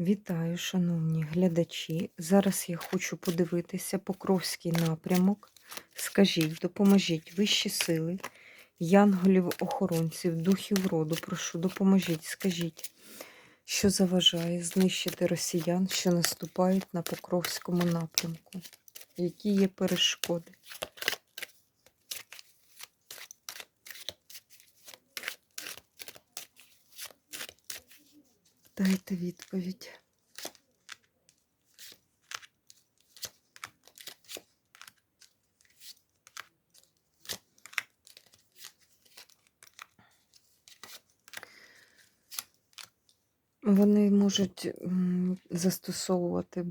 Вітаю, шановні глядачі. Зараз я хочу подивитися Покровський напрямок. Скажіть, допоможіть вищі сили, янголів-охоронців, духів роду. Прошу, допоможіть, скажіть, що заважає знищити росіян, що наступають на Покровському напрямку. Які є перешкоди? Дайте відповідь. Вони можуть застосовувати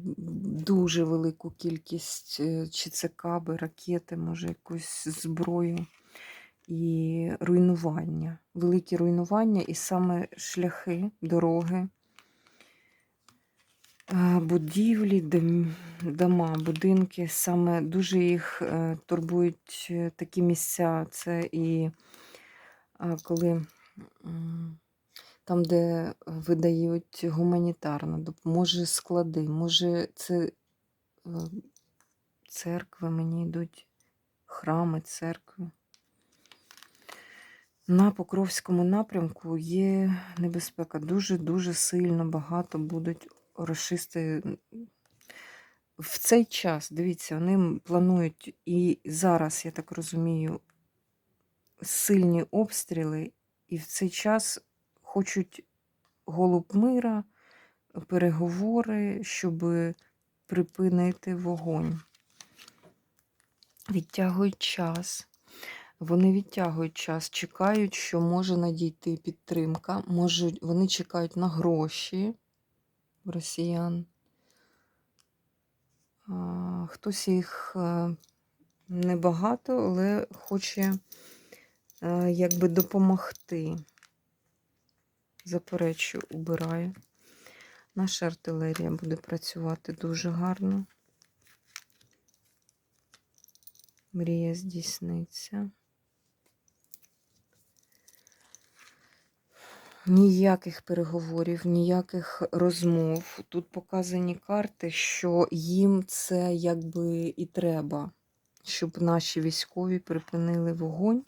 дуже велику кількість, е, чи це каби, ракети, може якусь зброю і руйнування, великі руйнування, і саме шляхи, дороги, будівлі, дома, будинки, саме дуже їх е, турбують е, такі місця. Це і е, коли там, де видають гуманітарну допомогу, може склади, може це е, церкви мені йдуть, храми, церкви. На Покровському напрямку є небезпека. Дуже-дуже сильно багато будуть рашисти. В цей час, дивіться, вони планують і зараз, я так розумію, сильні обстріли, і в цей час хочуть голуб мира, переговори, щоб припинити вогонь. Відтягують час. Вони відтягують час, чекають, що може надійти підтримка. Можуть, вони чекають на гроші росіян. Хтось їх е, небагато, але хоче е, якби допомогти. Заперечу, убираю. Наша артилерія буде працювати дуже гарно. Мрія здійсниться. Ніяких переговорів, ніяких розмов. Тут показані карти, що їм це якби і треба, щоб наші військові припинили вогонь.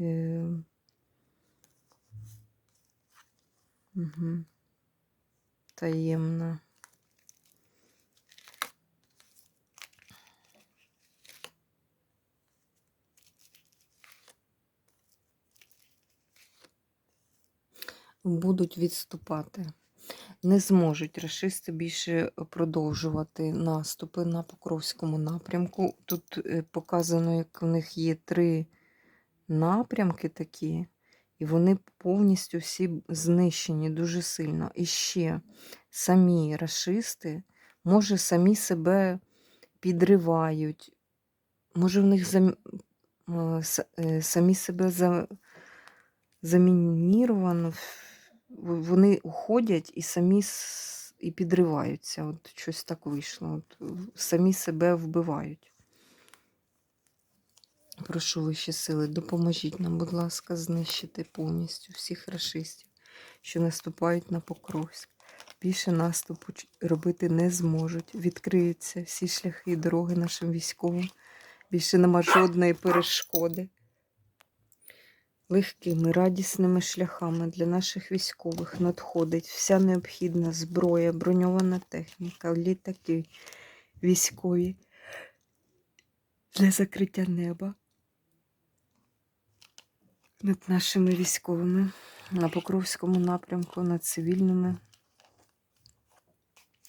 Е... Угу. Таємно. Будуть відступати. Не зможуть рашисти більше продовжувати наступи на Покровському напрямку. Тут е, показано, як в них є три напрямки такі, і вони повністю всі знищені дуже сильно. І ще самі рашисти, може, самі себе підривають, може, в них зам... е, е, самі себе за... замініровано, вони уходять і самі і підриваються. От щось так вийшло. От, самі себе вбивають. Прошу вищі сили, допоможіть нам, будь ласка, знищити повністю всіх рашистів, що наступають на Покровськ. Більше наступу робити не зможуть. Відкриються всі шляхи і дороги нашим військовим. Більше нема жодної перешкоди. Легкими, радісними шляхами для наших військових надходить вся необхідна зброя, броньована техніка, літаки військові для закриття неба над нашими військовими на Покровському напрямку, над цивільними.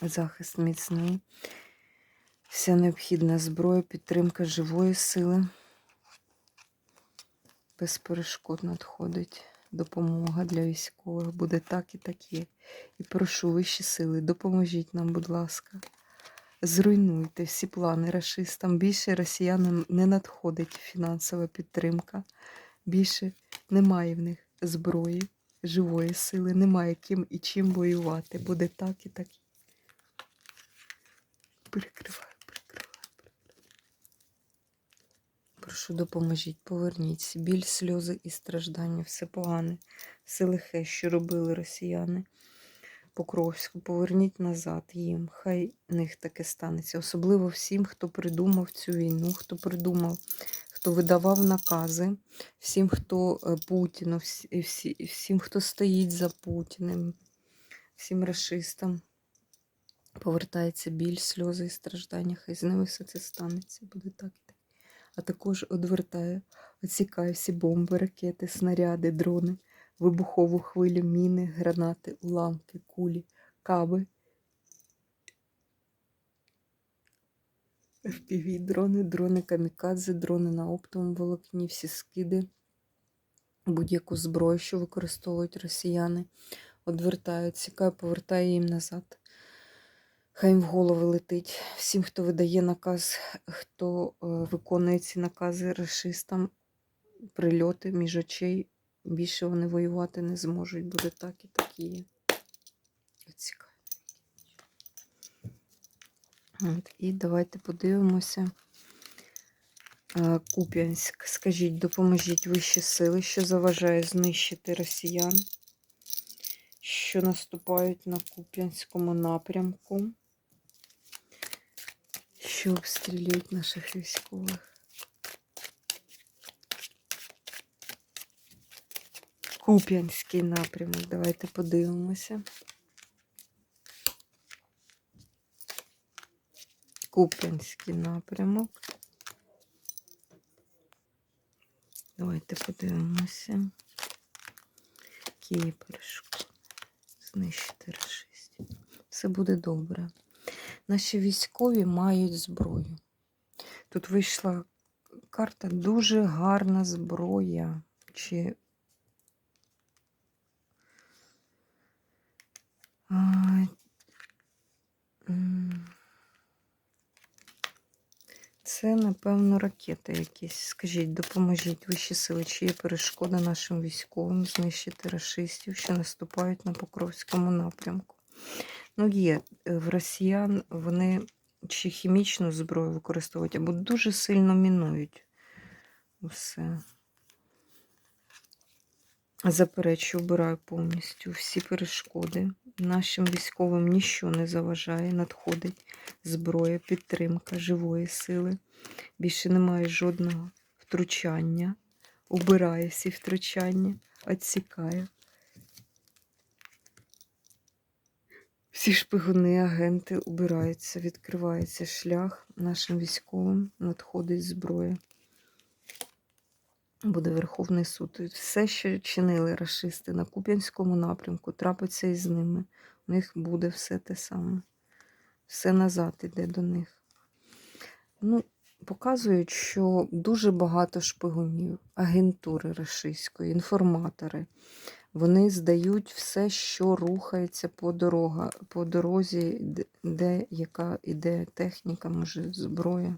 Захист міцний. Вся необхідна зброя, підтримка живої сили. Без перешкод надходить допомога для військових. Буде так і так. І прошу вищі сили, допоможіть нам, будь ласка. Зруйнуйте всі плани рашистам. Більше росіянам не надходить фінансова підтримка. Більше немає в них зброї, живої сили, немає ким і чим воювати. Буде так і так. Перекриваю, Прошу, допоможіть, поверніть біль, сльози і страждання, все погане, все лихе, що робили росіяни. Покровську, поверніть назад їм. Хай них таке станеться. Особливо всім, хто придумав цю війну, хто придумав, хто видавав накази, всім, хто е, Путіну, всі, всі, всім, хто стоїть за Путіним, всім расистам. Повертається біль, сльози і страждання. Хай з ними все це станеться. Буде так. А також одвертає, оцікає всі бомби, ракети, снаряди, дрони вибухову хвилю, міни, гранати, уламки, кулі, каби, FPV, дрони, дрони камікадзе, дрони на оптовому волокні, всі скиди, будь-яку зброю, що використовують росіяни, одвертають, цікає, повертає їм назад. Хай в голови летить. Всім, хто видає наказ, хто е, виконує ці накази расистам, прильоти між очей. Більше вони воювати не зможуть, буде так і так і є. Цікаво. От, і давайте подивимося. Е, Куп'янськ. Скажіть, допоможіть вищі сили, що заважає знищити росіян, що наступають на Куп'янському напрямку, що обстрілюють наших військових. Куп'янський напрямок. Давайте подивимося. Куп'янський напрямок. Давайте подивимося. Київ. Знищити расистів. Все буде добре. Наші військові мають зброю. Тут вийшла карта дуже гарна зброя. Чи. Це, напевно, ракети якісь. Скажіть, допоможіть вищі сили, чи є перешкода нашим військовим знищити расистів, що наступають на Покровському напрямку. Ну, є е, в росіян вони чи хімічну зброю використовують, або дуже сильно мінують усе. Заперечую, обираю повністю всі перешкоди. Нашим військовим нічого не заважає, надходить зброя, підтримка живої сили. Більше немає жодного втручання. Убирає всі втручання, відсікає. Всі шпигуни, агенти убираються, відкривається шлях нашим військовим, надходить зброя. Буде Верховний суд. Все, що чинили расисти на Куп'янському напрямку, трапиться із ними. У них буде все те саме. Все назад іде до них. Ну, Показують, що дуже багато шпигунів, агентури рашистської, інформатори. Вони здають все, що рухається по дорога, по дорозі, де яка іде техніка, може, зброя.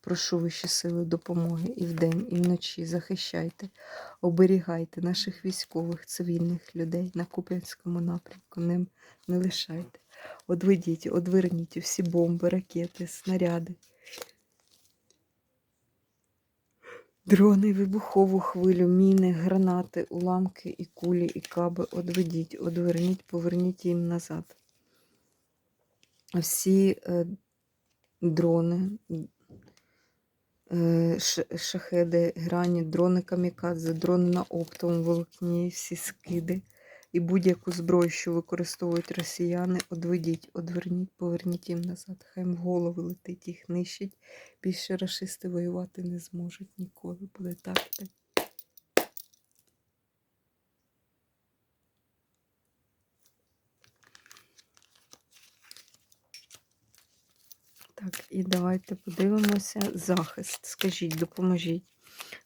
Прошу вищі сили допомоги і вдень, і вночі. Захищайте, оберігайте наших військових, цивільних людей на Куп'янському напрямку. Ним не лишайте. Одведіть, одверніть всі бомби, ракети, снаряди. Дрони, вибухову хвилю, міни, гранати, уламки і кулі, і каби одведіть, одверніть, поверніть їм назад. Всі е, дрони, Е, шахеди, грані, дрони камікадзе, дрони на оптовому волокні, всі скиди і будь-яку зброю, що використовують росіяни, одведіть, одверніть, поверніть їм назад. Хай в голови летить, їх нищить. Більше расисти воювати не зможуть ніколи. Буде так. так. Так, і давайте подивимося захист. Скажіть, допоможіть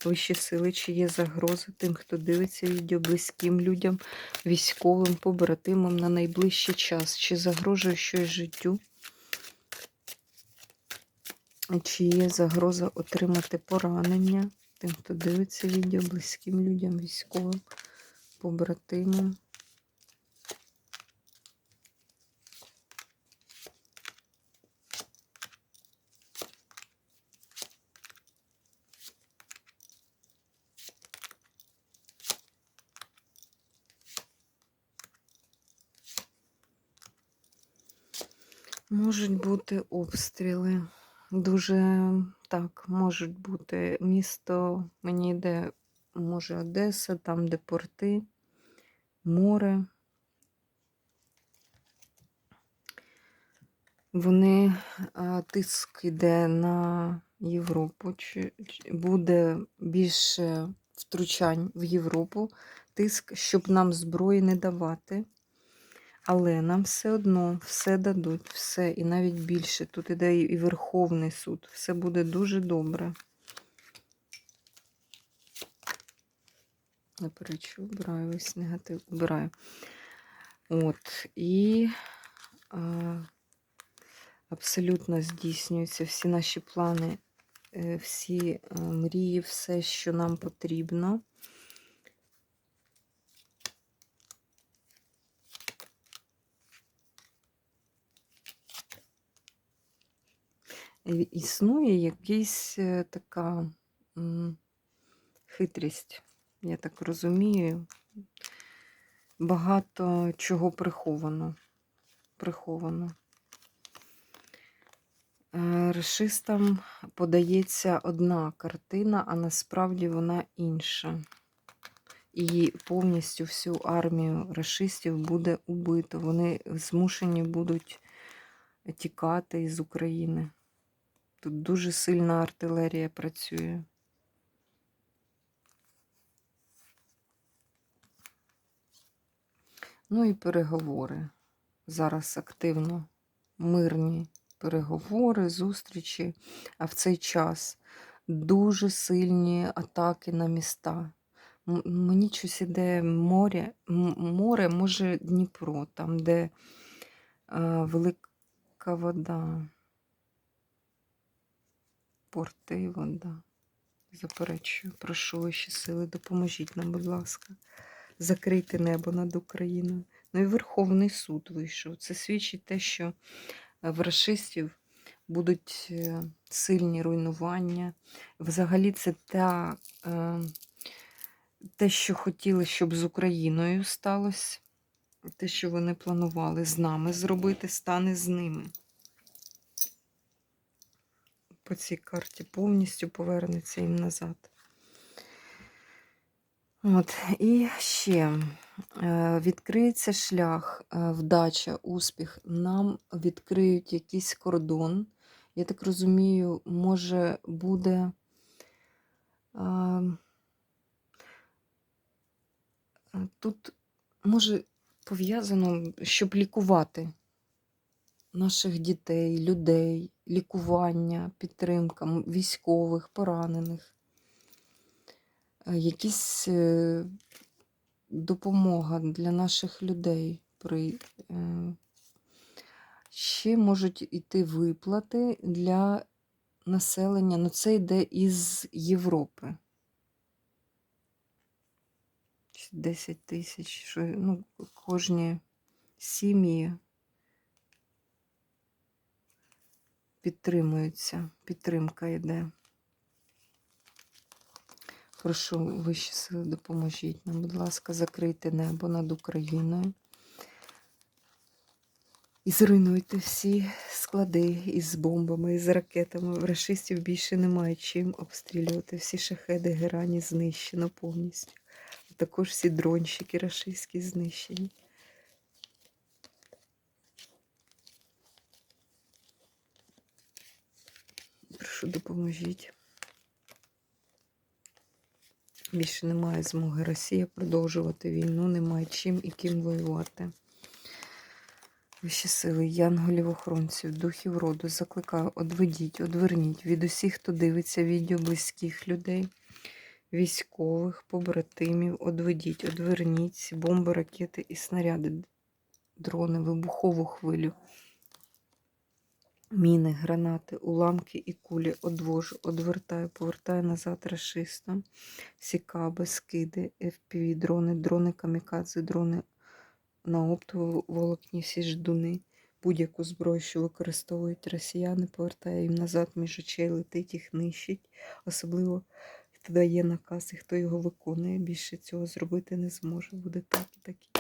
вищі сили, чи є загроза тим, хто дивиться відео, близьким людям, військовим, побратимам на найближчий час. Чи загрожує щось життю? Чи є загроза отримати поранення тим, хто дивиться відео, близьким людям, військовим, побратимам? Можуть бути обстріли. Дуже так, можуть бути місто, мені йде, може, Одеса, там, де порти, море. Вони тиск йде на Європу. Чи, буде більше втручань в Європу, тиск, щоб нам зброї не давати. Але нам все одно все дадуть, все, і навіть більше. Тут іде і Верховний суд. Все буде дуже добре. Наперечу, обираю весь негатив, обираю. От, і а, абсолютно здійснюються всі наші плани, е, всі е, мрії, все, що нам потрібно. Існує якась е, така хитрість, я так розумію. Багато чого приховано. приховано. Е, Рашистам подається одна картина, а насправді вона інша. І повністю всю армію рашистів буде убито. Вони змушені будуть тікати із України. Тут дуже сильна артилерія працює. Ну і переговори. Зараз активно мирні переговори, зустрічі, а в цей час дуже сильні атаки на міста. Мені щось іде море, море, може Дніпро, там, де е, велика вода. Порти, вода. Заперечую, прошу вищі сили, допоможіть нам, будь ласка. Закрийте небо над Україною. Ну і Верховний суд вийшов. Це свідчить те, що е, в рашистів будуть е, сильні руйнування. Взагалі, це та, е, те, що хотіли, щоб з Україною сталося. Те, що вони планували з нами зробити, стане з ними. По цій карті повністю повернеться їм назад. От, і ще е, відкриється шлях, е, вдача, успіх. Нам відкриють якийсь кордон. Я так розумію, може буде тут може пов'язано, щоб лікувати наших дітей, людей, лікування, підтримка військових, поранених. Е, Якісь е, допомога для наших людей. При, е, ще можуть йти виплати для населення. Ну, це йде із Європи. 10 тисяч. Ну, кожні сім'ї підтримуються. Підтримка йде. Прошу вищі сили, допоможіть нам, будь ласка, закрийте небо над Україною. І зруйнуйте всі склади із бомбами, із ракетами. В рашистів більше немає чим обстрілювати. Всі шахеди герані знищено повністю. А також всі дронщики рашистські знищені. Прошу, допоможіть. Більше немає змоги Росія продовжувати війну, немає чим і ким воювати. Вищі сили, янголів охоронців, духів роду, закликаю, одведіть, одверніть від усіх, хто дивиться відео близьких людей, військових, побратимів, одведіть, одверніть бомби, ракети і снаряди, дрони, вибухову хвилю, міни, гранати, уламки і кулі одвожу, одвертаю, повертаю назад рашистам, сікаби, скиди, FPV, дрони, дрони камікадзе, дрони на оптовому волокні, всі ждуни, будь-яку зброю, що використовують росіяни, повертає їм назад між очей, летить, їх нищить. Особливо тоді є наказ, і хто його виконує, більше цього зробити не зможе. Буде так і так.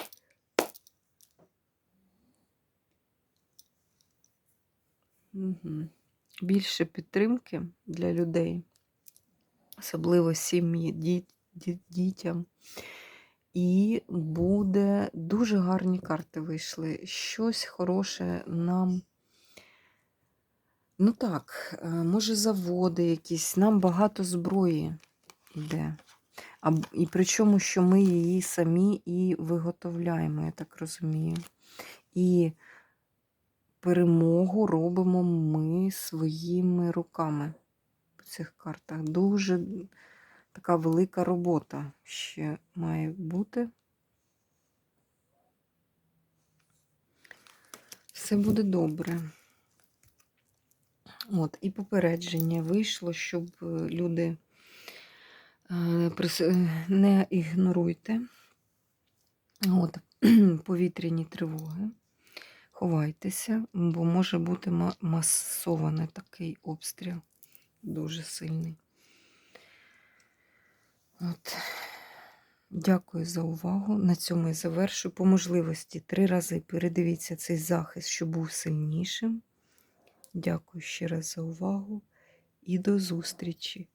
Угу. Більше підтримки для людей, особливо сім'ї, діт, діт, дітям. І буде дуже гарні карти вийшли. Щось хороше нам. Ну так, е, може, заводи якісь, нам багато зброї йде. А, і причому, що ми її самі і виготовляємо, я так розумію. І перемогу робимо ми своїми руками по цих картах. Дуже така велика робота ще має бути. Все буде добре. От, і попередження вийшло, щоб е, люди е, е, не ігноруйте. От, повітряні тривоги. Ховайтеся, бо може бути масований такий обстріл. Дуже сильний. От. Дякую за увагу. На цьому я завершую. По можливості три рази передивіться цей захист, щоб був сильнішим. Дякую ще раз за увагу і до зустрічі!